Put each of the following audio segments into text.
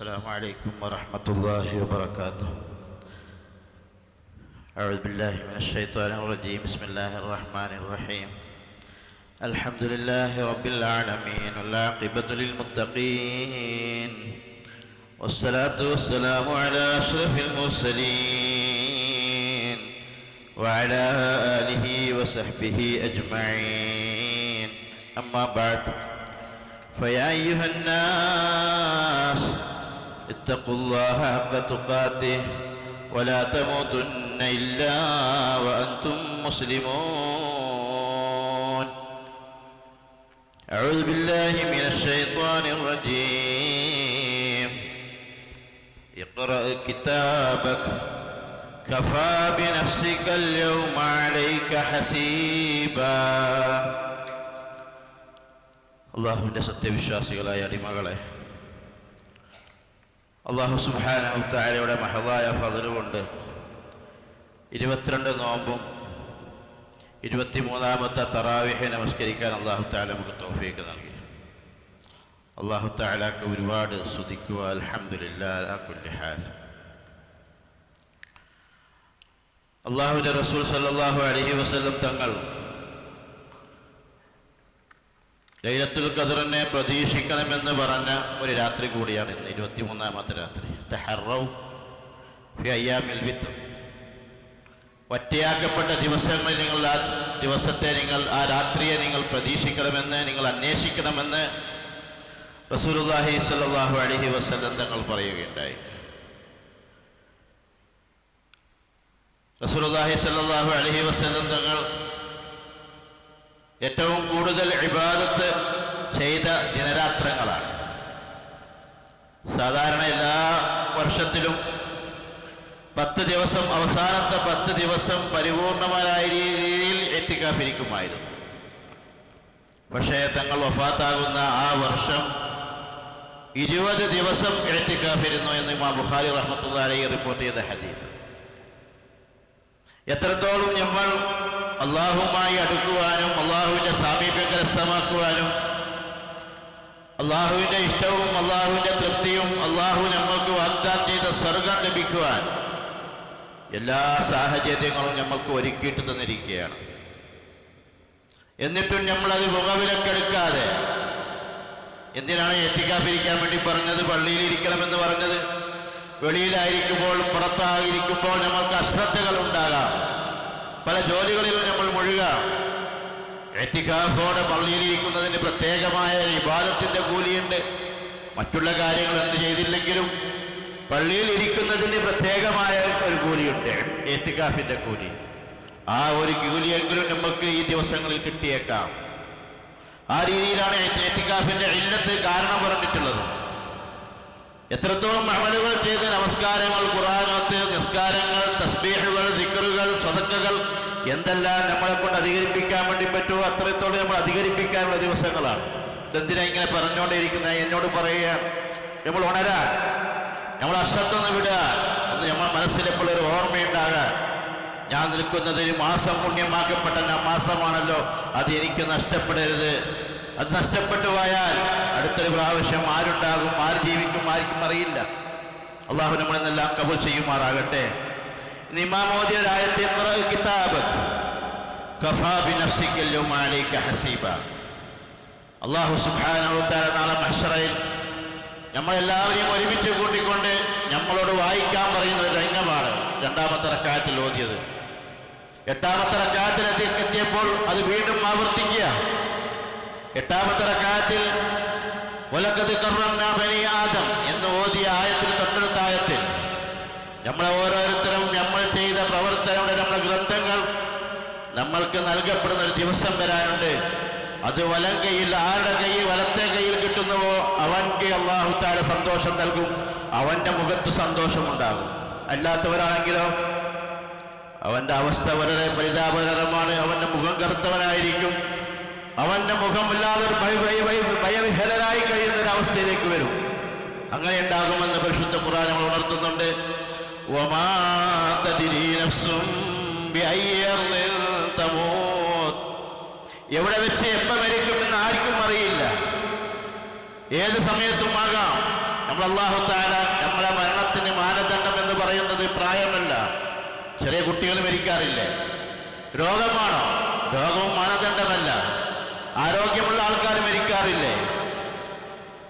السلام عليكم ورحمة الله وبركاته. أعوذ بالله من الشيطان الرجيم. بسم الله الرحمن الرحيم. الحمد لله رب العالمين والعاقبة للمتقين والصلاة والسلام على أشرف المرسلين وعلى آله وصحبه أجمعين. أما بعد فيا أيها الناس اتقوا الله حق تقاته ولا تموتن إلا وأنتم مسلمون أعوذ بالله من الشيطان الرجيم اقرأ كتابك كفى بنفسك اليوم عليك حسيبا അള്ളാഹുവിൻ്റെ സത്യവിശ്വാസികളായ അടിമകളെ അള്ളാഹു സുബാനയുടെ മഹദായ ഫതിലുകൊണ്ട് ഇരുപത്തിരണ്ട് നോമ്പും ഇരുപത്തിമൂന്നാമത്തെ തറാവിഹെ നമസ്കരിക്കാൻ അള്ളാഹു താല നമുക്ക് തോഫിയൊക്കെ നൽകി. അള്ളാഹു താലാക്ക് ഒരുപാട് സ്തുതിക്കുക. അലഹമുല്ലാൽ അള്ളാഹുവിന്റെ റസൂൽ സല്ലാഹു അലഹി വസ്ലം തങ്ങൾ ലൈലത്തുൽ ഖദറിനെ പ്രതീക്ഷിക്കണമെന്ന് പറഞ്ഞ ഒരു രാത്രി കൂടിയാണ് ഇന്ന് ഇരുപത്തി മൂന്നാമത്തെ രാത്രി അയ്യാമിൽ വിത്ത് ഒറ്റയാക്കപ്പെട്ട ദിവസങ്ങൾ നിങ്ങൾ ആ ദിവസത്തെ നിങ്ങൾ ആ രാത്രിയെ നിങ്ങൾ പ്രതീക്ഷിക്കണമെന്ന് നിങ്ങൾ അന്വേഷിക്കണമെന്ന് റസൂലുല്ലാഹി സ്വല്ലല്ലാഹു അലൈഹി വസല്ലം തങ്ങൾ പറയുകയുണ്ടായി. റസൂലുല്ലാഹി സ്വല്ലല്ലാഹു അലൈഹി വസല്ലം തങ്ങൾ ഏറ്റവും കൂടുതൽ ഇബാദത്ത് ചെയ്ത ദിനരാത്രങ്ങളാണ്. സാധാരണ എല്ലാ വർഷത്തിലും പത്ത് ദിവസം അവസാനത്തെ പത്ത് ദിവസം പരിപൂർണമായ രീതിയിൽ എത്തിക്കാഫിരിക്കുമായിരുന്നു. പക്ഷേ തങ്ങൾ വഫാത്താകുന്ന ആ വർഷം ഇരുപത് ദിവസം എത്തിക്കാഫിരുന്നു എന്ന് ഇമാം ബുഖാരി റഹ്മത്തുള്ള റിപ്പോർട്ട് ചെയ്ത ഹദീസ്. എത്രത്തോളം നമ്മൾ അള്ളാഹുമായി അടുക്കുവാനും അള്ളാഹുവിന്റെ സാമീപ്യം കരസ്ഥമാക്കുവാനും അള്ളാഹുവിന്റെ ഇഷ്ടവും അള്ളാഹുവിന്റെ തൃപ്തിയും അള്ളാഹു നമ്മൾക്ക് വാഗ്ദാനം ചെയ്ത സ്വർഗം ലഭിക്കുവാൻ എല്ലാ സാഹചര്യങ്ങളും നമുക്ക് ഒരുക്കിയിട്ട് തന്നിരിക്കുകയാണ്. എന്നിട്ടും നമ്മളത് മുഖവിലക്കെടുക്കാതെ എന്തിനാണ് എത്തിക്കാതിരിക്കാൻ വേണ്ടി പറഞ്ഞത്? പള്ളിയിലിരിക്കണമെന്ന് പറഞ്ഞത്? വെളിയിലായിരിക്കുമ്പോൾ പുറത്തായിരിക്കുമ്പോൾ നമ്മൾക്ക് അശ്രദ്ധകൾ ഉണ്ടാകാം. പല ജോലികളിൽ നമ്മൾ മുഴുകാം. എത്തിക്കാഫോടെ പള്ളിയിലിരിക്കുന്നതിന് പ്രത്യേകമായ വിവാദത്തിന്റെ കൂലിയുണ്ട്. മറ്റുള്ള കാര്യങ്ങൾ എന്ത് ചെയ്തില്ലെങ്കിലും പള്ളിയിൽ ഇരിക്കുന്നതിന് പ്രത്യേകമായ ഒരു കൂലിയുണ്ട്. എത്തിക്കാഫിന്റെ കൂലി. ആ ഒരു കൂലിയെങ്കിലും നമുക്ക് ഈ ദിവസങ്ങളിൽ കിട്ടിയേക്കാം. ആ രീതിയിലാണ് എത്തിക്കാഫിന്റെ ഇല്ലത്ത് കാരണം പറഞ്ഞിട്ടുള്ളത്. എത്രത്തോളം അമലുകൾ ചെയ്ത് നമസ്കാരങ്ങൾ ഖുറാനത്ത് നിസ്കാരങ്ങൾ തസ്ബീഹുകൾ ദിക്കറുകൾ സ്വതക്കകൾ എന്തെല്ലാം നമ്മളെ കൊണ്ട് അധികരിപ്പിക്കാൻ വേണ്ടി പറ്റുമോ അത്രത്തോളം നമ്മൾ അധികരിപ്പിക്കാനുള്ള ദിവസങ്ങളാണ്. എന്തിനാ ഇങ്ങനെ പറഞ്ഞുകൊണ്ടേയിരിക്കുന്ന എന്നോട് പറയുകയാണ്. നമ്മൾ ഉണരാൻ നമ്മൾ അശ്രദ്ധൊന്ന് വിടുക ഒന്ന് നമ്മൾ മനസ്സിലെപ്പോൾ ഒരു ഓർമ്മയുണ്ടാകാൻ. ഞാൻ നിൽക്കുന്നത് ഒരു മാസം പുണ്യമാക്കപ്പെട്ട ആ മാസമാണല്ലോ. അത് എനിക്ക് നഷ്ടപ്പെടരുത്. അത് നഷ്ടപ്പെട്ടു പോയാൽ അടുത്തൊരു പ്രാവശ്യം ആരുണ്ടാകും ആര് ജീവിക്കും ആർക്കും അറിയില്ല. അള്ളാഹു നമ്മളെന്നെല്ലാം കബൂൽ ചെയ്യുമാറാകട്ടെ. ഹസീബ. നമ്മളെല്ലാവരെയും ഒരുമിച്ച് കൂട്ടിക്കൊണ്ട് നമ്മളോട് വായിക്കാൻ പറയുന്ന ഒരു രംഗമാണ് രണ്ടാമത്തെ റക്കായത്തിൽ ഓതിയത്. എട്ടാമത്തെ റക്കായത്തിൽ എത്തിയപ്പോൾ അത് വീണ്ടും ആവർത്തിക്കുക. എട്ടാമത്തെ റക്കായത്തിൽ ഒലക്കത് ആദം എന്ന് ഓതിയ ആയത്തിന് തൊട്ടടുത്ത ആയത്തിൽ നമ്മളെ ഓരോരുത്തരും നമ്മൾ ചെയ്ത പ്രവർത്തനങ്ങളുടെ നമ്മുടെ ഗ്രന്ഥങ്ങൾ നമ്മൾക്ക് നൽകപ്പെടുന്ന ഒരു ദിവസം വരാനുണ്ട്. അത് വലം കൈയിൽ ആരുടെ കൈ വലത്തെ കയ്യിൽ കിട്ടുന്നുവോ അവൻക്ക് അള്ളാഹുത്താരെ സന്തോഷം നൽകും. അവന്റെ മുഖത്ത് സന്തോഷമുണ്ടാകും. അല്ലാത്തവരാണെങ്കിലോ അവന്റെ അവസ്ഥ വളരെ പരിതാപകരമാണ്. അവന്റെ മുഖം കറുത്തവനായിരിക്കും. അവന്റെ മുഖമില്ലാതെ ഭയവിഹലരായി കഴിയുന്ന ഒരു അവസ്ഥയിലേക്ക് വരും. അങ്ങനെ ഉണ്ടാകുമെന്ന് പരിശുദ്ധ ഖുർആൻ നമ്മൾ ഉണർത്തുന്നുണ്ട്. എവിടെ വെച്ച് എപ്പ മരിക്കുമെന്ന് ആർക്കും അറിയില്ല. ഏത് സമയത്തും ആകാം. നമ്മൾ അള്ളാഹു താല നമ്മളെ മരണത്തിന് മാനദണ്ഡം എന്ന് പറയുന്നത് പ്രായമല്ല. ചെറിയ കുട്ടികൾ മരിക്കാറില്ലേ? രോഗമാണോ? രോഗവും മാനദണ്ഡമല്ല. ആരോഗ്യമുള്ള ആൾക്കാർ മരിക്കാറില്ലേ?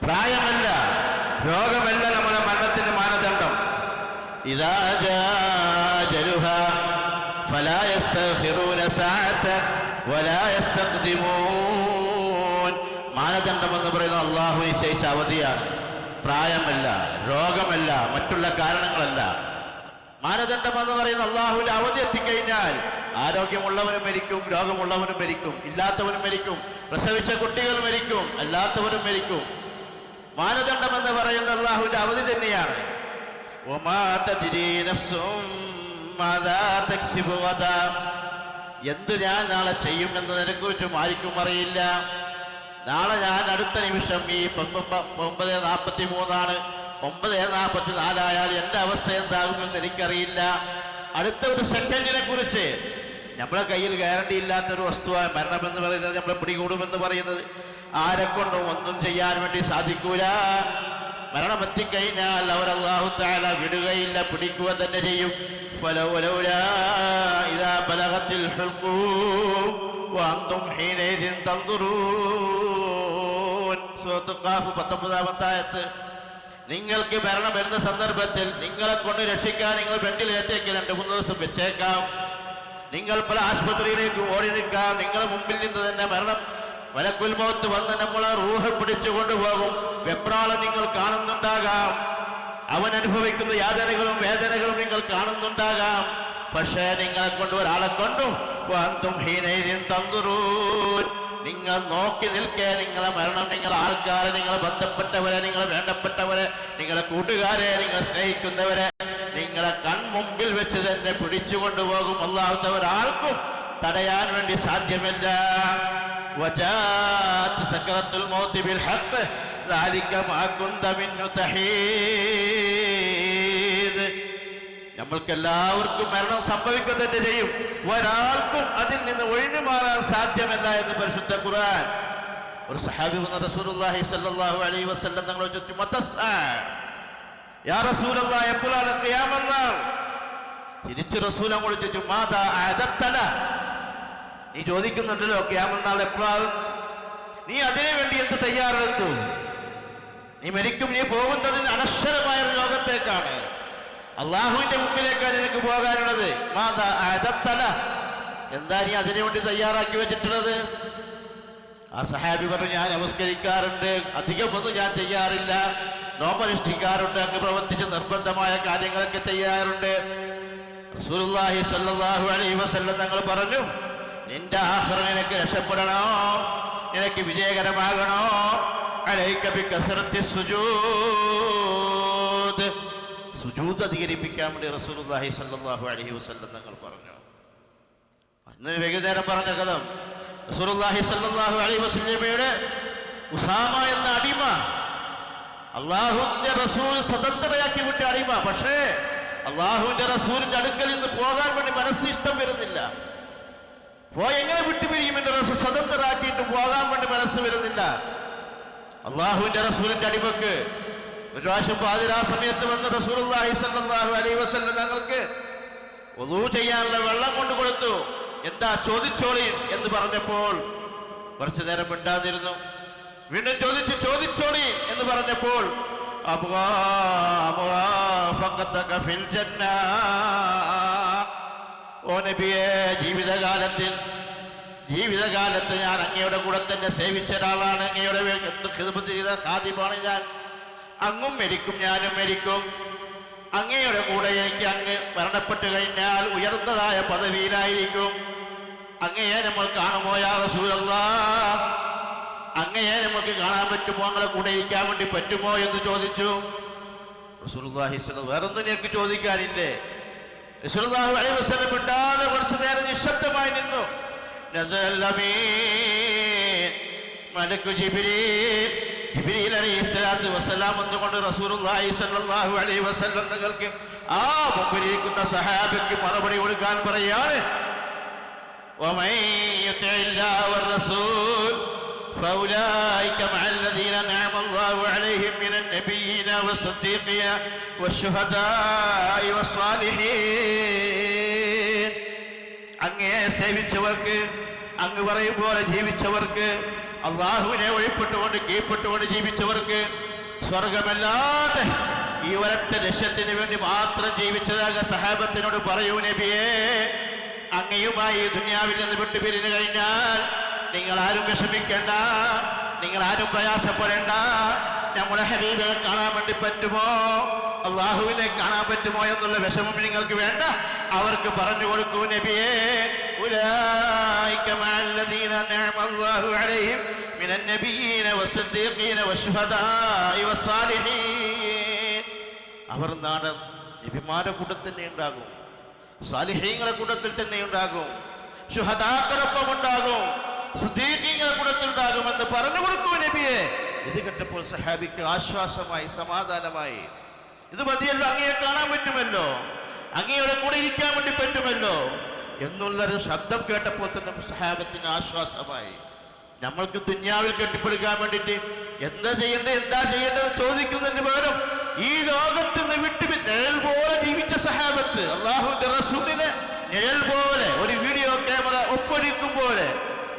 പ്രായമല്ല. രോഗമല്ല നമ്മുടെ മരണത്തിന് മാനദണ്ഡം. ഇതാ മാനദണ്ഡമെന്ന് പറയുന്നത് അള്ളാഹു നിശ്ചയിച്ച അവധിയാണ്. പ്രായമല്ല രോഗമല്ല മറ്റുള്ള കാരണങ്ങളല്ല. മാനദണ്ഡം എന്ന് പറയുന്ന അള്ളാഹുവിൽ അവധി എത്തിക്കഴിഞ്ഞാൽ ആരോഗ്യമുള്ളവനും മരിക്കും രോഗമുള്ളവനും മരിക്കും ഇല്ലാത്തവനും മരിക്കും പ്രസവിച്ച കുട്ടികൾ മരിക്കും അല്ലാത്തവരും മരിക്കും. മാനദണ്ഡം എന്ന് പറയുന്ന അള്ളാഹുവിന്റെ അവധി തന്നെയാണ്. ഒമാ എന്ത് ഞാൻ നാളെ ചെയ്യും എന്നതിനെക്കുറിച്ചും ആർക്കും അറിയില്ല. നാളെ ഞാൻ അടുത്ത നിമിഷം ഈ ഒമ്പത് നാൽപ്പത്തി മൂന്നാണ് ഒമ്പത് നാൽപ്പത്തി നാലായാൽ എന്റെ അവസ്ഥ എന്താകുമെന്ന് എനിക്കറിയില്ല. അടുത്ത ഒരു സെക്കൻഡിനെ കുറിച്ച് നമ്മുടെ കയ്യിൽ ഗ്യാരണ്ടി ഇല്ലാത്തൊരു വസ്തുവായ മരണമെന്ന് പറയുന്നത് നമ്മളെ പിടികൂടുമെന്ന് പറയുന്നത് ആരെക്കൊണ്ടും ഒന്നും ചെയ്യാൻ വേണ്ടി സാധിക്കൂല. മരണമെത്തിക്കഴിഞ്ഞാൽ അവർ അള്ളാഹു താല വിടുകയില്ല പിടിക്കുക തന്നെ ചെയ്യും. പത്തൊമ്പതാമത്തായത്ത്. നിങ്ങൾക്ക് ഭരണം വരുന്ന സന്ദർഭത്തിൽ നിങ്ങളെ കൊണ്ട് രക്ഷിക്കാൻ നിങ്ങൾ വെന്റിലേറ്റേക്ക് രണ്ട് മൂന്ന് ദിവസം വെച്ചേക്കാം. നിങ്ങൾ പല ആശുപത്രിയിലേക്ക് ഓടി നിൽക്കാം. നിങ്ങളുടെ മുമ്പിൽ നിന്ന് തന്നെ മരണം വലക്കുൽമോത്ത് വന്ന് നമ്മളെ റൂഹ പിടിച്ചു കൊണ്ടുപോകും വെപ്രാളം നിങ്ങൾ കാണുന്നുണ്ടാകാം. അവൻ അനുഭവിക്കുന്ന യാതനകളും വേദനകളും നിങ്ങൾ കാണുന്നുണ്ടാകാം. പക്ഷേ നിങ്ങളെ കൊണ്ട് ഒരാളെ കൊണ്ടും. നിങ്ങൾ നോക്കി നിൽക്കേ നിങ്ങളെ മരണം നിങ്ങളെ ആൾക്കാരെ നിങ്ങളെ ബന്ധപ്പെട്ടവരെ നിങ്ങളെ വേണ്ടപ്പെട്ടവരെ നിങ്ങളെ കൂട്ടുകാരെ നിങ്ങൾ സ്നേഹിക്കുന്നവരെ നിങ്ങളെ കൺമുമ്പിൽ വെച്ച് തന്നെ പിടിച്ചു കൊണ്ടുപോകും. അല്ലാത്ത ഒരാൾക്കും തടയാൻ വേണ്ടി സാധ്യമല്ല. ബിൽ ഹഖ്. നമ്മൾക്ക് എല്ലാവർക്കും മരണം സംഭവിക്കുക തന്നെ ചെയ്യും. ഒരാൾക്കും അതിൽ നിന്ന് ഒഴിഞ്ഞു മാറാൻ സാധ്യമല്ല എന്ന് പരിശുദ്ധ ഖുർആൻ. ഒരു സഹാബി വന്ന റസൂലുള്ളാഹി സല്ലല്ലാഹു അലൈഹി വസല്ലം തങ്ങളെ ചുറ്റി മതസ്സാൻ യാ റസൂലല്ലാഹ് എപ്പോഴാണ് ഖിയാമന്നാൾ? തിരിച്ചു റസൂൽ അങ്ങോട്ട് ചോദിച്ചു മാതാ അദത്തല? നീ ചോദിക്കുന്നുണ്ടല്ലോ ഖിയാമന്നാൾ എപ്പോഴാകും നീ അതിനു വേണ്ടി എന്ത് തയ്യാറെടുത്തു? നീ മരിക്കും നീ പോകുന്നത് അനശ്വരമായ ഒരു ലോകത്തേക്കാണ്. അള്ളാഹുവിന്റെ മുമ്പിലേക്കാണ് നിനക്ക് പോകാനുള്ളത്. മാതാ എന്താ നീ അതിനു വേണ്ടി തയ്യാറാക്കി വെച്ചിട്ടുള്ളത്? ആ സഹാബി പറഞ്ഞു ഞാൻ നമസ്കരിക്കാറുണ്ട്. അധികമൊന്നും ഞാൻ ചെയ്യാറില്ല. നോമനുഷ്ഠിക്കാറുണ്ട് അങ്ങ് പ്രവർത്തിച്ച് നിർബന്ധമായ കാര്യങ്ങളൊക്കെ ചെയ്യാറുണ്ട്. റസൂലുള്ളാഹി അലൈഹി വസല്ലം തങ്ങൾ പറഞ്ഞു നിന്റെ ആഹ്റ നിനക്ക് രക്ഷപ്പെടണോ? നിനക്ക് വിജയകരമാകണോ? അലൈക ബികസറത്തി സുജൂദ്. സുജൂദ് അധികരിപ്പിക്കാൻ വേണ്ടി റസൂലുള്ളാഹി സ്വല്ലല്ലാഹു അലൈഹി വസല്ലം തങ്ങൾ പറഞ്ഞു. അന്ന് വൈകുന്നേരം പറഞ്ഞ കഥ റസൂലുള്ളാഹി സ്വല്ലല്ലാഹു അലൈഹി വസല്ലമയുടെ ഉസാമ എന്ന അടിമ അള്ളാഹുവിന്റെ റസൂൽ സ്വതന്ത്രയാക്കി വിട്ട അടിമ. പക്ഷേ അള്ളാഹുവിന്റെ റസൂലിന്റെ അടുക്കൽ നിന്ന് പോകാൻ വേണ്ടി മനസ്സ് ഇഷ്ടം വരുന്നില്ല പോയെങ്ങനെ വിട്ടുപിരിയും? എന്റെ റസൂൽ സ്വതന്ത്രരാക്കിയിട്ട് പോകാൻ വേണ്ടി മനസ്സ് വരുന്നില്ല. അള്ളാഹുവിന്റെ റസൂലിന്റെ അടിമക്ക്. ഒരു പ്രാവശ്യം പാതിരാ സമയത്ത് വന്ന് റസൂലുള്ളാഹി സ്വല്ലല്ലാഹു അലൈഹി വസല്ലം ഞങ്ങൾക്ക് ഒതു ചെയ്യാനുള്ള വെള്ളം കൊണ്ടു കൊടുത്തു. എന്താ ചോദിച്ചോളി എന്ന് പറഞ്ഞപ്പോൾ കുറച്ചു നേരം മിണ്ടാതിരുന്നു. വീണ്ടും ചോദിച്ചു ചോദിച്ചോളി എന്ന് പറഞ്ഞപ്പോൾ. ഓ നബിയെ ജീവിതകാലത്തിൽ ജീവിതകാലത്ത് ഞാൻ അങ്ങയുടെ കൂടെ തന്നെ സേവിച്ച ഒരാളാണ്. അങ്ങയുടെ ചെയ്ത സാധ്യമാണ് ഞാൻ. അങ്ങും മരിക്കും ഞാനും മരിക്കും. അങ്ങയുടെ കൂടെ എനിക്ക് അങ്ങ് മരണപ്പെട്ട് കഴിഞ്ഞാൽ ഉയർന്നതായ പദവിയിലായിരിക്കും. അങ്ങയെ നമ്മൾ കാണുമോ യാ അങ്ങയെ നമുക്ക് കാണാൻ പറ്റുമോ? അങ്ങളെ കൂടെ ഇരിക്കാൻ വേണ്ടി പറ്റുമോ എന്ന് ചോദിച്ചു. സ്വല്ലല്ലാഹു വേറൊന്നും ഞങ്ങൾക്ക് ചോദിക്കാനില്ലേ? മിണ്ടാതെ കുറച്ചു നേരം നിശബ്ദമായി നിന്നു. നസൽ അമീൻ മലക്കു ജിബ്രീൽ ജിബ്രീൽ അലൈഹി സ്വലാത്തു വസ്സലാം എന്നുകൊണ്ട് റസൂലുള്ളാഹി സ്വല്ലല്ലാഹു അലൈഹി വസല്ലം നിങ്ങൾക്ക് ആ മുമ്പിലിരിക്കുന്ന സഹാബിക്ക് മറുപടി കൊടുക്കാൻ പറയാണ് ومن يطع الله والرسول فأولئك مع الذين أنعم الله عليهم من من النبيين والصديقين والشهداء والصالحين അങ്ങയെ സേവിച്ചവർക്ക് അങ്ങ് പറയും പോലെ ജീവിച്ചവർക്ക് അള്ളാഹുവിനെ ഒഴിപ്പെട്ടുകൊണ്ട് കീഴ്പ്പെട്ടുകൊണ്ട് ജീവിച്ചവർക്ക് സ്വർഗമല്ലാതെ ഈ ഒരൊറ്റ ലക്ഷ്യത്തിന് വേണ്ടി മാത്രം ജീവിച്ചതാക സഹാബത്തിനോട് പറയൂ നബിയേ അങ്ങയുമായി ദുനിയാവിൽ നിന്ന് വിട്ടുപിരിഞ്ഞു കഴിഞ്ഞാൽ നിങ്ങൾ ആരും വിഷമിക്കേണ്ട നിങ്ങൾ ആരും പ്രയാസപ്പെടേണ്ട നമ്മുടെ ഹബീബിനെ കാണാൻ വേണ്ടി പറ്റുമോ? അള്ളാഹുവിനെ കാണാൻ പറ്റുമോ എന്നുള്ള വിഷമം നിങ്ങൾക്ക് വേണ്ട. അവർക്ക് പറഞ്ഞു കൊടുക്കൂ നബിയേ അവർ നാടൻ നബിമാരുടെ കൂട്ടത്തിൽ തന്നെ ഉണ്ടാകും. സാലിഹ്യങ്ങളെ കൂട്ടത്തിൽ തന്നെ ഉണ്ടാകും. ശുഹദാക്കടൊപ്പം ഉണ്ടാകും. സുദീഖ്യങ്ങളെ കൂട്ടത്തിൽ ഉണ്ടാകുമെന്ന് പറഞ്ഞു കൊടുക്കൂ നബിയെ. ഇത് കേട്ടപ്പോൾ സഹാബിക്ക് ആശ്വാസമായി സമാധാനമായി. ഇത് മതിയല്ലോ അങ്ങയെ കാണാൻ പറ്റുമല്ലോ. അങ്ങയുടെ കൂടെ ഇരിക്കാൻ വേണ്ടി പറ്റുമല്ലോ. എന്നുള്ളൊരു ശബ്ദം കേട്ടപ്പോൾ തന്നെ സഹാബത്തിന് ആശ്വാസമായി. നമ്മൾക്ക് ദുന്യാവിൽ കെട്ടിപ്പടുക്കാൻ വേണ്ടിയിട്ട് എന്താ ചെയ്യേണ്ടത് എന്താ ചെയ്യേണ്ടത് ചോദിക്കുന്നതിന് പകരം ഈ ലോകത്ത് നിന്ന് വിട്ടു നിഴൽ പോലെ ജീവിച്ച സഹാബത്ത് അള്ളാഹുവിന്റെ റസൂലിനെ നിഴൽ പോലെ ഒരു വീഡിയോ ക്യാമറ ഒപ്പൊരിക്കും പോലെ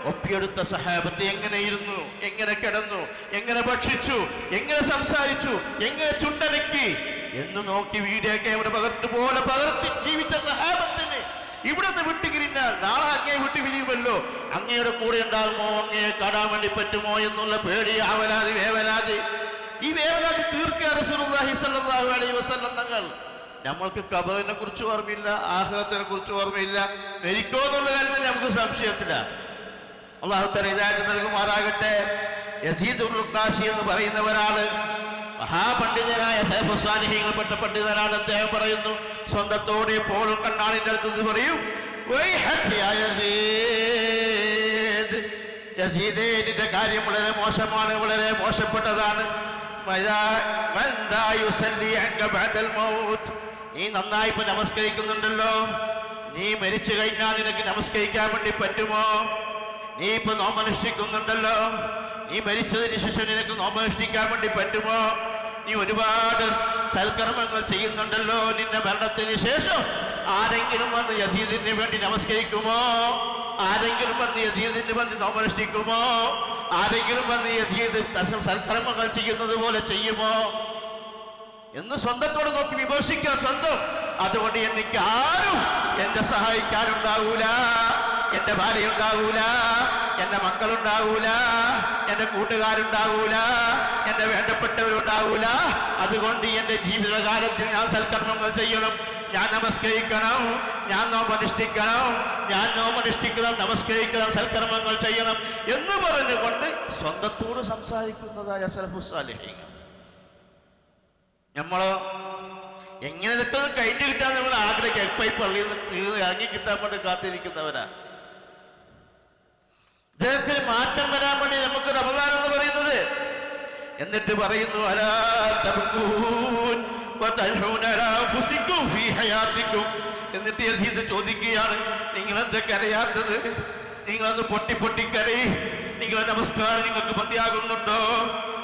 ഒപ്പിയെടുത്ത സഹാബത്ത് എങ്ങനെ ഇരുന്നു എങ്ങനെ കിടന്നു? എങ്ങനെ ഭക്ഷിച്ചു? എങ്ങനെ സംസാരിച്ചു? എങ്ങനെ ചുണ്ടനക്കി? എന്ന് നോക്കി വീഡിയോ ക്യാമറ പകർത്ത് പോലെ പകർത്തി ജീവിച്ച സഹാബത്തിന് ഇവിടെ നിന്ന് വിട്ടുകിരിഞ്ഞാൽ നാളെ അങ്ങേ വിട്ടു പിരിയുമല്ലോ അങ്ങയുടെ കൂടെ ഉണ്ടാകുമോ? അങ്ങയെ കാണാൻ വേണ്ടി പറ്റുമോ എന്നുള്ള പേടി ആവലാതി വേവലാതി. ഈ വേവലാതി അലൈഹി വസല്ലം തങ്ങൾ. നമ്മൾക്ക് കബറിനെ കുറിച്ച് ഓർമ്മയില്ല ആഹ്ലത്തിനെ കുറിച്ച് ഓർമ്മയില്ല. മരിക്കോ എന്നുള്ള കാര്യത്തിൽ നമുക്ക് സംശയത്തില്ല. അള്ളാഹു തല ഇതായിട്ട് നൽകുമാറാകട്ടെ. യസീദ് ഉൽ ഖാസി എന്ന് പറയുന്ന ഒരാൾ മഹാപണ്ഡിതനായ സൈഫുസാനിഹികൾപ്പെട്ട പണ്ഡിതനാണ് അദ്ദേഹം പറയുന്നു. സ്വന്തത്തോടെ എപ്പോഴും കണ്ണാളിന്റെ അടുത്ത് പറയും യസീദേന്റെ യാ യസീദ്." യസീദേ, നിന്റെ കാര്യം വളരെ മോശമാണ് വളരെ മോശപ്പെട്ടതാണ്. നീ നന്നായി ഇപ്പൊ നമസ്കരിക്കുന്നുണ്ടല്ലോ. നീ മരിച്ചു കഴിഞ്ഞാൽ നിനക്ക് നമസ്കരിക്കാൻ വേണ്ടി പറ്റുമോ? നീ ഇപ്പൊ നോമനുഷ്ഠിക്കുന്നുണ്ടല്ലോ നീ മരിച്ചതിന് ശേഷം നിനക്ക് നോമനുഷ്ഠിക്കാൻ വേണ്ടി പറ്റുമോ? നീ ഒരുപാട് സൽക്കർമ്മങ്ങൾ ചെയ്യുന്നുണ്ടല്ലോ. നിന്റെ മരണത്തിന് ശേഷം ആരെങ്കിലും വന്ന് യസീദിന് വേണ്ടി നമസ്കരിക്കുമോ? ആരെങ്കിലും വന്ന് യസീദിന് വന്ന് നോമനുഷ്ഠിക്കുമോ ആരെങ്കിലും വന്ന് യസീദ് സൽക്കർമ്മങ്ങൾ ചെയ്യുന്നത് പോലെ ചെയ്യുമോ? എന്ന് സ്വന്തത്തോട് നോക്കി വിമർശിക്കുക സ്വന്തം. അതുകൊണ്ട് എനിക്ക് ആരും എന്നെ സഹായിക്കാനുണ്ടാവൂല. എന്റെ ഭാര്യ ഉണ്ടാവൂല എന്റെ മക്കളുണ്ടാവൂല എന്റെ കൂട്ടുകാരുണ്ടാവൂല എന്റെ വേണ്ടപ്പെട്ടവരുണ്ടാവൂല. അതുകൊണ്ട് എന്റെ ജീവിതകാലത്തിൽ ഞാൻ സൽക്കർമ്മങ്ങൾ ചെയ്യണം. ഞാൻ നമസ്കരിക്കണം ഞാൻ നോമനുഷ്ഠിക്കണം ഞാൻ നോമനുഷ്ഠിക്കണം നമസ്കരിക്കണം സൽക്കർമ്മങ്ങൾ ചെയ്യണം എന്ന് പറഞ്ഞുകൊണ്ട് സ്വന്തത്തോട് സംസാരിക്കുന്നതായ സലഫുസാലിഹീങ്ങൾ നമ്മളോ എങ്ങനെ കഴിഞ്ഞു കിട്ടാൻ നമ്മൾ ആഗ്രഹിക്കുക? ഇപ്പൊ ഈ പള്ളിയിൽ നിന്ന് ഇറങ്ങി കിട്ടാൻ വേണ്ടി കാത്തിരിക്കുന്നവരാ. ഇതൊക്കെ മാറ്റം വരാൻ വേണ്ടി നമുക്കൊരു റമദാൻ എന്ന് പറയുന്നത്. എന്നിട്ട് പറയുന്നു എന്നിട്ട് യസീദ് ചോദിക്കുകയാണ് നിങ്ങൾ കരയാത്തത് നിങ്ങളൊന്ന് പൊട്ടി പൊട്ടി പൊട്ടിക്കരയി നിങ്ങളെ നമസ്കാരം നിങ്ങൾക്ക് മതിയാകുന്നുണ്ടോ?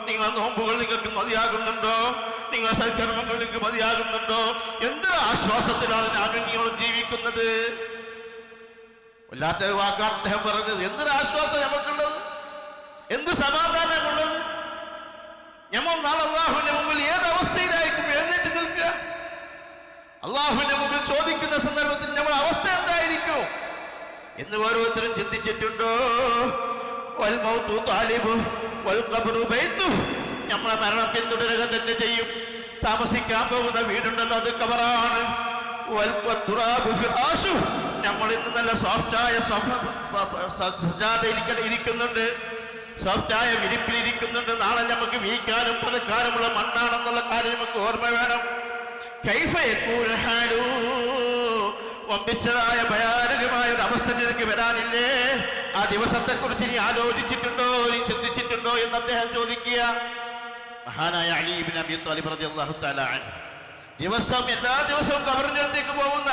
നിങ്ങളെ നോമ്പുകൾ നിങ്ങൾക്ക് മതിയാകുന്നുണ്ടോ? നിങ്ങളെ സൽക്കർമ്മങ്ങൾ നിങ്ങൾക്ക് മതിയാകുന്നുണ്ടോ? എന്ത് ആശ്വാസത്തിലാണ് ഞാൻ നിങ്ങളും ജീവിക്കുന്നത്? വല്ലാത്ത വാക്കാണ് അദ്ദേഹം പറഞ്ഞത്. എന്തൊരു ആശ്വാസം നമുക്കുള്ളത്? എന്ത് സമാധാനമുള്ളത്? നമ്മൾ നാളെ അള്ളാഹുവിന്റെ മുമ്പിൽ ഏത് അവസ്ഥയിലായിരിക്കും എഴുന്നേറ്റ് നിൽക്കുക? അള്ളാഹുവിന്റെ മുമ്പിൽ ചോദിക്കുന്ന സന്ദർഭത്തിൽ നമ്മൾ അവസ്ഥ എന്തായിരിക്കും? എന്ന് ഓരോരുത്തരും ചിന്തിച്ചിട്ടുണ്ടോ? നമ്മളെ മരണം പിന്തുടരുക തന്നെ ചെയ്യും. താമസിക്കാൻ പോകുന്ന വീടുണ്ടല്ലോ അത് കബറാണ് നമ്മൾ ഇന്ന് നല്ല സോഫ്റ്റായ സജാദ ഇരിക്കുന്നുണ്ട്. സോഫ്റ്റായ വിരിപ്പിലിരിക്കുന്നുണ്ട്. നാളെ നമുക്ക് വീക്കാനും പതുക്കാനുമുള്ള മണ്ണാണെന്നുള്ള കാര്യം നമുക്ക് ഓർമ്മ വേണം. ായ ഭയാനകമായ ഒരു അവസ്ഥ നിനക്ക് വരാനില്ലേ? ആ ദിവസത്തെ കുറിച്ച് നീ ആലോചിച്ചിട്ടുണ്ടോ? നീ ചിന്തിച്ചിട്ടുണ്ടോ? എന്ന് അദ്ദേഹം ചോദിക്കുക. മഹാനായ അലീബിൻ അബി താലിബ് റളിയല്ലാഹു തആല അൻഹു. ദിവസം എല്ലാ ദിവസവും കബറിനടുത്തേക്ക് പോകുന്ന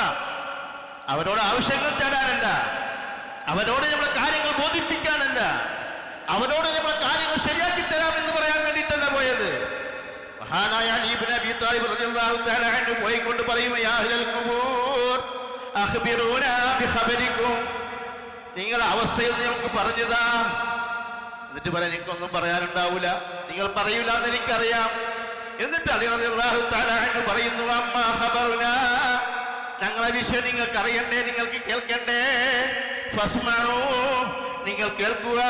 അവരോട് ആവശ്യങ്ങൾ തേടാനല്ല. അവരോട് നമ്മളെ കാര്യങ്ങൾ ബോധിപ്പിക്കാനല്ല. അവരോട് നമ്മളെ കാര്യങ്ങൾ ശരിയാക്കി തരാം എന്ന് പറയാൻ വേണ്ടിയിട്ടല്ല പോയത്. മഹാനായ അലി അബി താലിബ് റളിയല്ലാഹു തആല അൻഹു പോയിക്കൊണ്ട് പറയും യാ ഖുബൂർ അഖ്ബിറൂനാ ബിഖബരിക്കും. നിങ്ങളുടെ അവസ്ഥയിൽ നമുക്ക് പറഞ്ഞതാ. എന്നിട്ട് പറയാൻ എനിക്കൊന്നും പറയാനുണ്ടാവൂല. നിങ്ങൾ പറയൂല എന്ന് എനിക്കറിയാം. എന്നിട്ട് അലിഹു അൻഹു പറയുന്നു അമ്മ ഹബറുന ഞങ്ങളെ വിഷയം നിങ്ങൾക്ക് അറിയണ്ടേ നിങ്ങൾക്ക് കേൾക്കണ്ടേ? ഫസ്മാണോ നിങ്ങൾ കേൾക്കുക.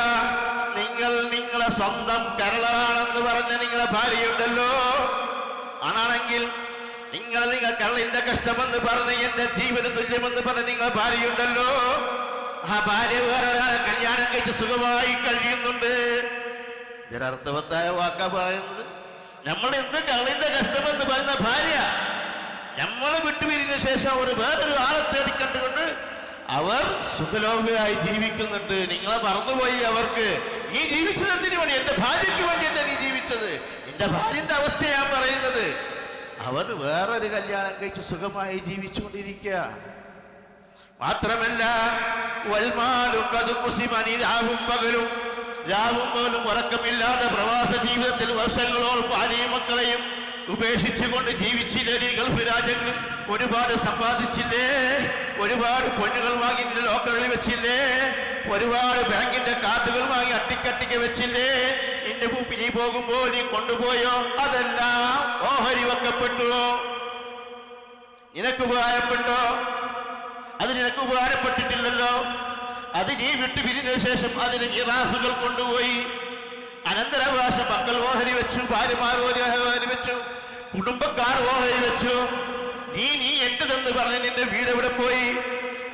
നിങ്ങൾ നിങ്ങളെ സ്വന്തം കരളാണെന്ന് പറഞ്ഞ നിങ്ങളെ ഭാര്യയുണ്ടല്ലോ. ആണാണെങ്കിൽ നിങ്ങൾ നിങ്ങൾ കരളിന്റെ കഷ്ടമെന്ന് പറഞ്ഞ് എന്റെ ജീവന തുല്യമെന്ന് പറഞ്ഞ് നിങ്ങൾ ഭാര്യയുണ്ടല്ലോ. ആ ഭാര്യ വേറെ കല്യാണം കഴിച്ച് സുഖമായി കഴിയുന്നുണ്ട്. ഇതൊരർത്ഥവത്തായ വാക്ക പറയുന്നത്. നമ്മൾ എന്ത് കള്ളിന്റെ കഷ്ടമെന്ന് പറയുന്ന ഭാര്യ നമ്മളെ വിട്ടുപിരിഞ്ഞ ശേഷം അവർ വേറൊരു ആളെ തേടിക്കണ്ടുകൊണ്ട് അവർ സുഖലോകയായി ജീവിക്കുന്നുണ്ട്. നിങ്ങളെ മറന്നുപോയി അവർക്ക്. നീ ജീവിച്ചത് എന്തിനു വേണ്ടി? എന്റെ ഭാര്യയ്ക്ക് വേണ്ടിയല്ല നീ ജീവിച്ചത്. എന്റെ ഭാര്യന്റെ അവസ്ഥ ഞാൻ പറയുന്നത്. അവർ വേറൊരു കല്യാണം കഴിച്ച് സുഖമായി ജീവിച്ചുകൊണ്ടിരിക്കുക. മാത്രമല്ല വൽമാലു കതു കുസിമനി രാവും പകലും. രാവും പോലും ഉറക്കമില്ലാതെ പ്രവാസ ജീവിതത്തിൽ വർഷങ്ങളോളം ഭാര്യയും മക്കളെയും ഉപേക്ഷിച്ചുകൊണ്ട് ജീവിച്ചില്ലേ നീ ഗൾഫ് രാജ്യങ്ങളിൽ ഒരുപാട് സമ്പാദിച്ചില്ലേ? ഒരുപാട് പൊന്നുകൾ വാങ്ങി ലോക്കറിൽ വെച്ചില്ലേ? ഒരുപാട് ബാങ്കിന്റെ കാർഡുകൾ വാങ്ങി അട്ടിക്കട്ടിക്ക് വെച്ചില്ലേ? നിന്റെ മുമ്പിൽ നീ പോകുമ്പോ നീ കൊണ്ടുപോയോ? അതെല്ലാം ഓഹരി വെക്കപ്പെട്ടുവോ നിനക്ക് ഉപകാരപ്പെട്ടോ? അത് നിനക്ക് ഉപകാരപ്പെട്ടിട്ടില്ലല്ലോ? അത് നീ വിട്ടു പിരിഞ്ഞ ശേഷം അതിന് ഇറാസുകൾ കൊണ്ടുപോയി. അനന്തരാവകാശ മക്കൾ ഓഹരി വെച്ചു ഭാര്യമാർ ഓഹരി വെച്ചു കുടുംബക്കാർ ഓഹരി വെച്ചു. നീ നീ എന്റെതെന്ന് പറഞ്ഞ് നിന്റെ വീട് എവിടെ പോയി?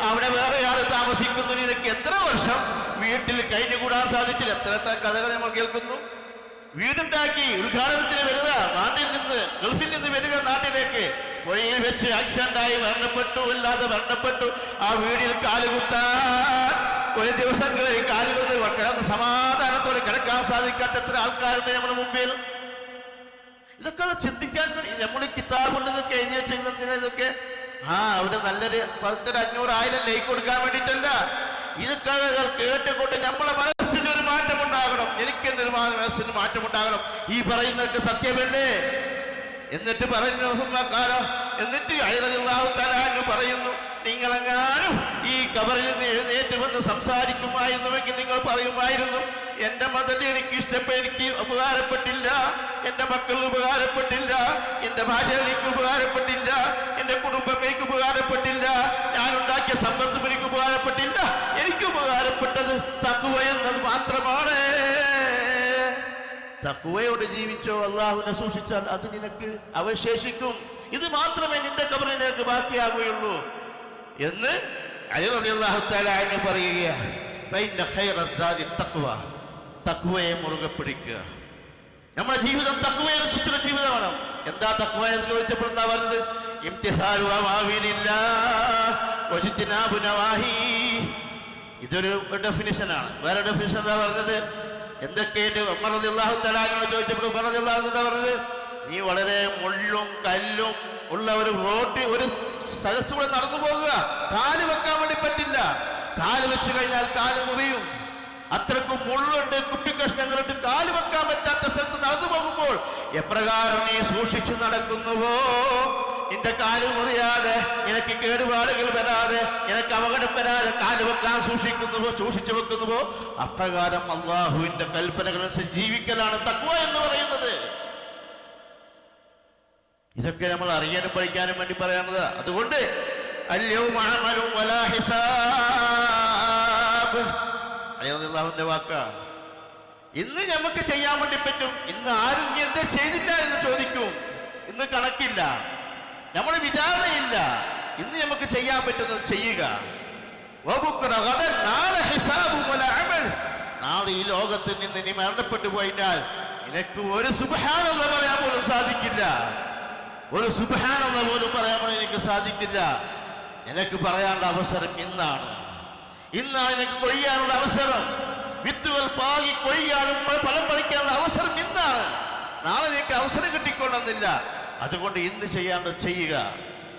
അവിടെ വേറെ ആൾ താമസിക്കുന്നു. നിനക്ക് എത്ര വർഷം വീട്ടിൽ കഴിഞ്ഞുകൂടാൻ സാധിച്ചില്ല? എത്ര എത്ര കഥകൾ നമ്മൾ കേൾക്കുന്നു? വീടുണ്ടാക്കി ഉദ്ഘാടനത്തിന് വരിക നാട്ടിൽ നിന്ന് ഗൾഫിൽ നിന്ന് വരിക നാട്ടിലേക്ക് വഴിയിൽ വെച്ച് ആക്സിഡന്റായി മരണപ്പെട്ടു അല്ലാതെ മരണപ്പെട്ടു. ആ വീടിൽ കാലുകുത്താൻ ഒരു ദിവസങ്ങളിൽ കാലുകൾ കിടന്ന് സമാധാനത്തോടെ കിടക്കാൻ സാധിക്കാത്ത എത്ര ആൾക്കാരുണ്ട് നമ്മുടെ മുമ്പിൽ. ഇതൊക്കെ ചിന്തിക്കാൻ നമ്മൾ കിതാബുണ്ട് ഇതൊക്കെ എഴുതി ചെയ്യുന്നതിന് ഇതൊക്കെ? ആ അവിടെ നല്ലൊരു പത്തൊരു അഞ്ഞൂറ് ആയിരം ലൈക്ക് കൊടുക്കാൻ വേണ്ടിയിട്ടല്ല. ഇതൊക്കെ കേട്ടുകൊണ്ട് നമ്മളെ മനസ്സിന് ഒരു മാറ്റം ഉണ്ടാകണം എനിക്ക് എന്റെ ഒരു മനസ്സിന് മാറ്റം ഉണ്ടാകണം ഈ പറയുന്നതൊക്കെ സത്യമല്ലേ? എന്നിട്ട് പറയുന്ന എന്നിട്ട് തലാന്ന് പറയുന്നു. നിങ്ങളെങ്ങാനും ഈ കബറിൽ നിന്ന് എഴുന്നേറ്റ് വന്ന് സംസാരിക്കുമായിരുന്നുവെങ്കിൽ നിങ്ങൾ പറയുമായിരുന്നു എന്റെ മതൽ എനിക്ക് ഇഷ്ടപ്പെട്ട എനിക്ക് ഉപകാരപ്പെട്ടില്ല എന്റെ മക്കൾ ഉപകാരപ്പെട്ടില്ല എന്റെ ഭാര്യ എനിക്ക് ഉപകാരപ്പെട്ടില്ല എന്റെ കുടുംബം എനിക്ക് ഉപകാരപ്പെട്ടില്ല ഞാൻ ഉണ്ടാക്കിയ സമ്പത്തും എനിക്ക് ഉപകാരപ്പെട്ടില്ല എനിക്ക് ഉപകാരപ്പെട്ടത് തക്കുവ എന്നത് മാത്രമാണ്. തക്കുവയോട് ജീവിച്ചോ അള്ളാഹുവിനെ സൂക്ഷിച്ചാൽ അത് നിനക്ക് അവശേഷിക്കും. ഇത് മാത്രമേ നിന്റെ കബറിനേക്ക് ബാക്കിയാകുകയുള്ളൂ. എന്ന് അലിറലിയാഹുത്താലു പറയുകയാണ് ഫൈന ഖൈറ സാദി തഖ്വ. തഖ്വയെ മുറുകെ പിടിക്കുക. നമ്മുടെ ജീവിതം തഖ്വയെ രക്ഷിച്ചുള്ള ജീവിതമാണ്. എന്താ തക്വ എന്ന് ചോദിച്ചപ്പോൾ എന്താ പറഞ്ഞത്? നവാഹി. ഇതൊരു ഡെഫിനിഷനാണ് വേറെ ഡെഫിനിഷൻ എന്താ പറഞ്ഞത്? റളിയല്ലാഹു തആലാനോട് ചോദിച്ചപ്പോൾ റളിയല്ലാഹു എന്താ പറഞ്ഞത് നീ വളരെ മുള്ളും കല്ലും ഉള്ള ഒരു റോഡ് ഒരു സ്ഥലത്തൂടെ നടന്നു പോകുക. കാൽ വെക്കാൻ വേണ്ടി പറ്റില്ല. കാൽ വെച്ച് കഴിഞ്ഞാൽ കാൽ മുറിയും. അത്രക്കും മുള്ളുണ്ട് കുട്ടിക്കഷ്ണങ്ങളുണ്ട്. കാൽ വെക്കാൻ പറ്റാത്ത സ്ഥലത്ത് നടന്നു പോകുമ്പോൾ എപ്രകാരം നീ സൂക്ഷിച്ചു നടക്കുന്നുവോ? നിന്റെ കാൽ മുറിയാതെ നിനക്ക് കേടുപാടുകൾ വരാതെ നിനക്ക് അപകടം വരാതെ കാൽ വെക്കാൻ സൂക്ഷിക്കുന്നുവോ സൂക്ഷിച്ചു വെക്കുന്നുവോ? അപ്രകാരം അള്ളാഹുവിന്റെ കൽപ്പനകൾ ജീവിക്കലാണ് തക്വ എന്ന് പറയുന്നത്. ഇതൊക്കെ നമ്മൾ അറിയാനും പഠിക്കാനും വേണ്ടി പറയുന്നത് അതുകൊണ്ട് അലിയാഹുവിന്റെ വാക്കാ. ഇന്ന് നമുക്ക് ചെയ്യാൻ വേണ്ടി പറ്റും. ഇന്ന് ആരും ഇനി എന്താ ചെയ്തില്ല എന്ന് ചോദിക്കും. ഇന്ന് കണക്കില്ല. നമ്മൾ വിചാരണയില്ല. ഇന്ന് നമുക്ക് ചെയ്യാൻ പറ്റുന്നത് ചെയ്യുക. നാളെ ഈ ലോകത്തിൽ നിന്ന് നീ മരണപ്പെട്ടു പോയിട്ടാൽ നിനക്ക് ഒരു സുബഹാനുള്ള പറയാൻ പോലും സാധിക്കില്ല. ഒരു സുബാനെന്ന പോലും പറയാൻ എനിക്ക് സാധിക്കില്ല. എനിക്ക് പറയാനുള്ള അവസരം ഇന്നാണ്. ഇന്നാണ് എനിക്ക് കൊയ്യാനുള്ള അവസരം. വിത്തുകൾ പാകി കൊയ്യാനും ഫലം പറിക്കാനുള്ള അവസരം ഇന്നാണ്. നാളെ എനിക്ക് അവസരം കിട്ടിക്കൊള്ളുന്നില്ല. അതുകൊണ്ട് ഇന്ന് ചെയ്യാണ്ട് ചെയ്യുക.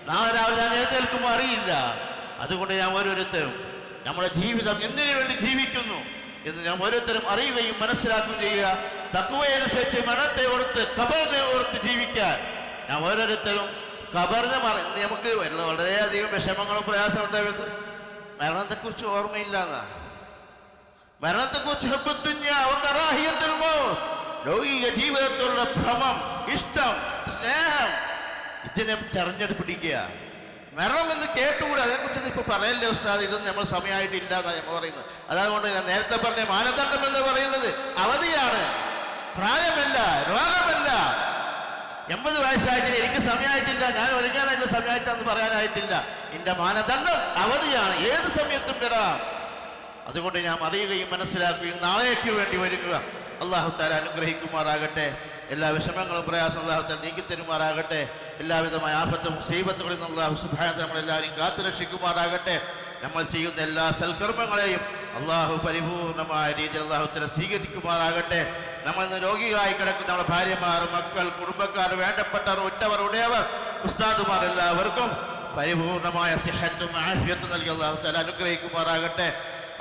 നാളെ രാവിലെ ഞാൻ എഴുന്നേൽക്കുമ്പോൾ അറിയില്ല. അതുകൊണ്ട് ഞാൻ ഓരോരുത്തരും നമ്മുടെ ജീവിതം എന്തിനു വേണ്ടി ജീവിക്കുന്നു എന്ന് ഞാൻ ഓരോരുത്തരും അറിയുകയും മനസ്സിലാക്കുകയും ചെയ്യുക. തക്കുവയനുസരിച്ച് മരണത്തെ ഓർത്ത് കബറിനെ ഓർത്ത് ജീവിക്കാൻ ഞാൻ ഓരോരുത്തരും കബറിനെ മറ നമുക്ക് വളരെയധികം വിഷമങ്ങളും പ്രയാസങ്ങളും ഉണ്ടായിരുന്നു മരണത്തെക്കുറിച്ച് ഓർമ്മയില്ല എന്നാ മരണത്തെക്കുറിച്ച്. ലൗകിക ജീവിതത്തിലുള്ള ഭ്രമം ഇഷ്ടം സ്നേഹം ഇതിനെ തെരഞ്ഞെടുപ്പ് പിടിക്കുക മരണം എന്ന് കേട്ടുകൂടെ? അതിനെക്കുറിച്ച് ഇപ്പൊ പറയല്ലേ ഉസ്താദ്? ഇതൊന്നും നമ്മൾ സമയമായിട്ടില്ല എന്നാണ് നമ്മൾ പറയുന്നത്. അതുകൊണ്ട് ഞാൻ നേരത്തെ പറഞ്ഞ മാനദണ്ഡം എന്ന് പറയുന്നത് അവധിയാണ്. പ്രായമല്ല രോഗമല്ല. എൺപത് വയസ്സായിട്ടില്ല എനിക്ക് സമയമായിട്ടില്ല. ഞാൻ ഒരുങ്ങാനായിട്ട് സമയമായിട്ടെന്ന് പറയാനായിട്ടില്ല. എന്റെ മാനദണ്ഡം അവധിയാണ്. ഏത് സമയത്തും വരാം. അതുകൊണ്ട് ഞാൻ അറിയുകയും മനസ്സിലാക്കുകയും നാളേക്ക് വേണ്ടി ഒരുങ്ങുക അള്ളാഹു താല അനുഗ്രഹിക്കുമാറാകട്ടെ. എല്ലാ വിഷമങ്ങളും പ്രയാസം അള്ളാഹു താല നീക്കിത്തരുമാറാകട്ടെ. എല്ലാവിധമായ ആപത്തും സീപത്തുകളിൽ നിന്ന് അള്ളാഹു സുഭായത്തെ നമ്മളെല്ലാവരും കാത്തുരക്ഷിക്കുമാറാകട്ടെ. നമ്മൾ ചെയ്യുന്ന എല്ലാ സൽക്കർമ്മങ്ങളെയും അള്ളാഹു പരിപൂർണമായ രീതിയിൽ അള്ളാഹുത്തിനെ സ്വീകരിക്കുമാറാകട്ടെ. നമ്മൾ രോഗികളായി കിടക്കുന്ന നമ്മുടെ ഭാര്യമാർ മക്കൾ കുടുംബക്കാർ വേണ്ടപ്പെട്ടവർ ഉറ്റവർ ഉടയവർ ഉസ്താദുമാർ എല്ലാവർക്കും പരിപൂർണമായ സിഹത്തും ആഫിയത്തും നൽകി അള്ളാഹു തല അനുഗ്രഹിക്കുമാറാകട്ടെ.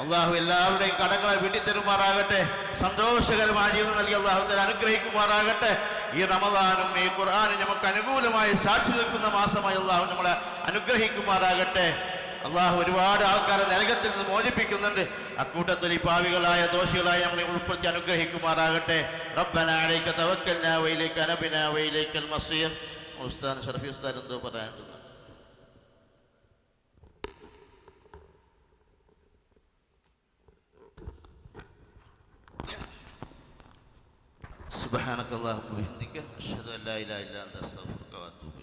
അള്ളാഹു എല്ലാവരുടെയും കടങ്ങളെ വീട്ടിത്തരുമാറാകട്ടെ. സന്തോഷകരമായ ജീവിതം നൽകി അള്ളാഹു തല അനുഗ്രഹിക്കുമാറാകട്ടെ. ഈ റമദാനും ഈ ഖുർആാനും നമുക്ക് അനുകൂലമായി സാക്ഷി നിൽക്കുന്ന മാസമായി അള്ളാഹു നമ്മളെ അനുഗ്രഹിക്കുമാറാകട്ടെ. അള്ളാഹു ഒരുപാട് ആൾക്കാരെ നരകത്തിൽ നിന്ന് മോചിപ്പിക്കുന്നുണ്ട് അക്കൂട്ടത്തിൽ ഈ പാവികളായ ദോഷികളായ നമ്മളെ ഉൾപ്പെടുത്തി അനുഗ്രഹിക്കുമാറാകട്ടെ റബ്ബന അലൈക തവക്കൽനാ വയിലേക്ക് അനബിന വയിലേക്കൽ മസീർ ഉസ്താൻ ഷറഫി ഉസ്താൻ എന്തോ പറയാനുണ്ട് سبحانك اللهم وبحمدك أشهد أن لا إله إلا أنت أستغفرك وأتوب إليك